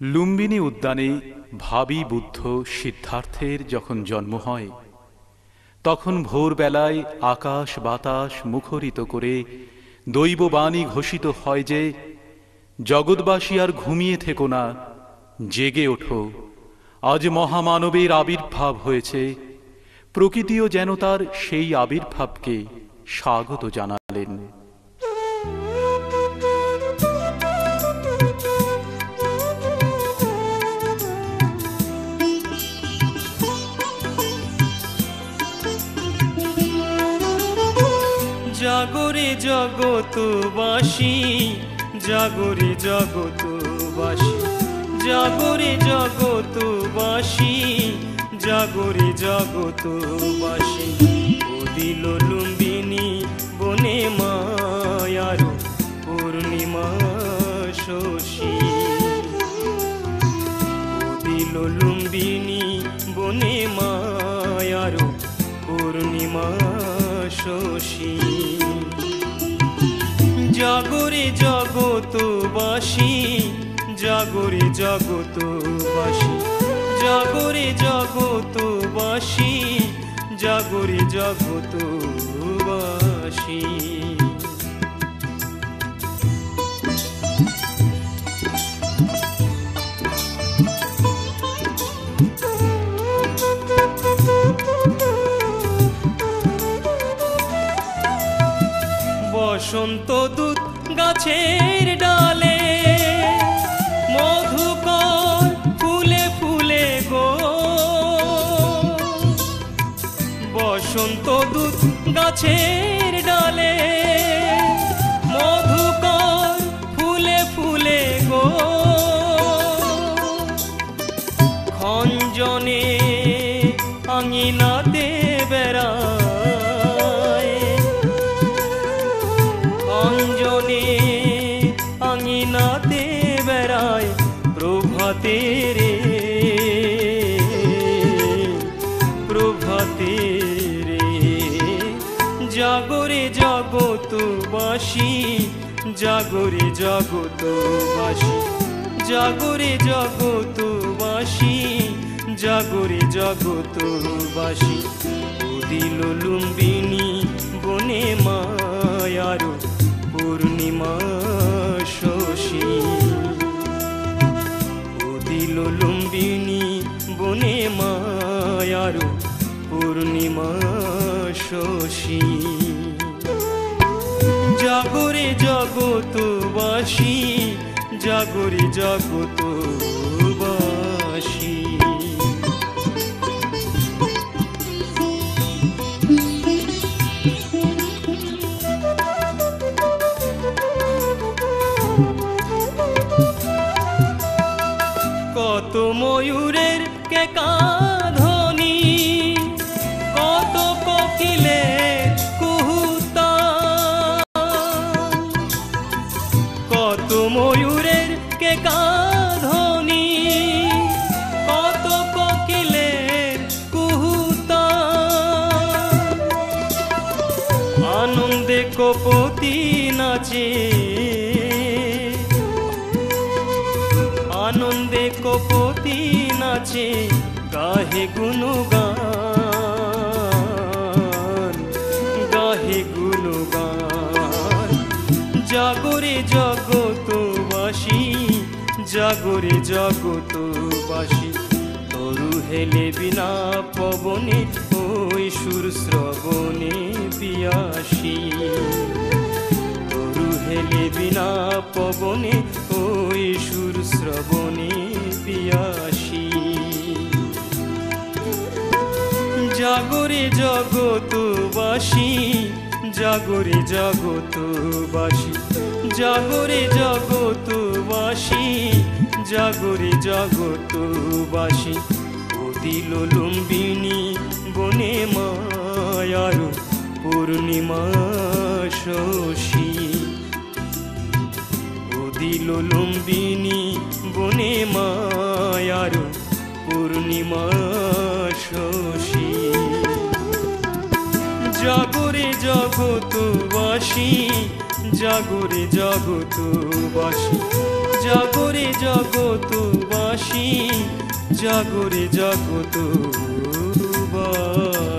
লুম্বিনী উদ্যানে ভাবি বুদ্ধ সিদ্ধার্থের যখন জন্ম হয়, তখন ভোরবেলায় আকাশ বাতাস মুখরিত করে দৈববাণী ঘোষিত হয় যে, জগৎবাসী আর ঘুমিয়ে থেকো না, জেগে ওঠো। আজ মহামানবের আবির্ভাব হয়েছে, প্রকৃতিও যেন তার সেই আবির্ভাবকে স্বাগত জানালেন। জাগরে জগতবাসী জাগরে জগতবাসী জাগরে জগতবাসী জাগরে জগতবাসী দিল লুম্বিনী বনে মায়ার, পূর্ণিমা শশী। দিল লুম্বিনী বনে মায়ার, পূর্ণিমা শশী। জাগরে জগতবাসী জগরে জগতবাসী জাগরে জগতবাসী জাগরে জগতবাসী বসন্ত দুধ গাছের ডালে। মধুকর ফুলে ফুলে গো। বসন্ত দুধ গাছের ডালে। মধুকর ফুলে ফুলে গো। খঞ্জনে আঙিনাতে বেড়ায় প্রভাতে রে প্রভাতে রে। জাগরে জগতবাসী জাগরে জগতবাসী জাগরে জগতবাসী জাগরে জগতবাসী দিল লুম্বিনী বনে মায়ার, পূর্ণিমা শশী। শশী জাগরে জগতবাসী জাগরে জগতবাসী কত ময়ূরের কে কাঁধনি কে কাঁধনি কত কোকিলে কুহুতা। আনন্দে কপতি নাচে। আনন্দে কপতি নাচে গাহে গুণগান। জাগরে জগতবাসী তরু হেলে বিনা পবনে ওই সুর শ্রবণে পিয়াসী। তরু হেলে বিনা পবনে ওই সুর শ্রবণে পিয়াসী। জাগরে জগতবাসী জাগরে জগতবাসী জাগরে জগতবাসী জাগরে জগতবাসী দিল লুম্বিনী বনে মায়ার পূর্ণিমা শশী। দিল লুম্বিনী বনে মায়ার পূর্ণিমা শশী। জগুরে জগু তু বসি, জগুরে জগু তু বসি, জগুরে জগু তু বসি, জগুরে জগু তু বসি।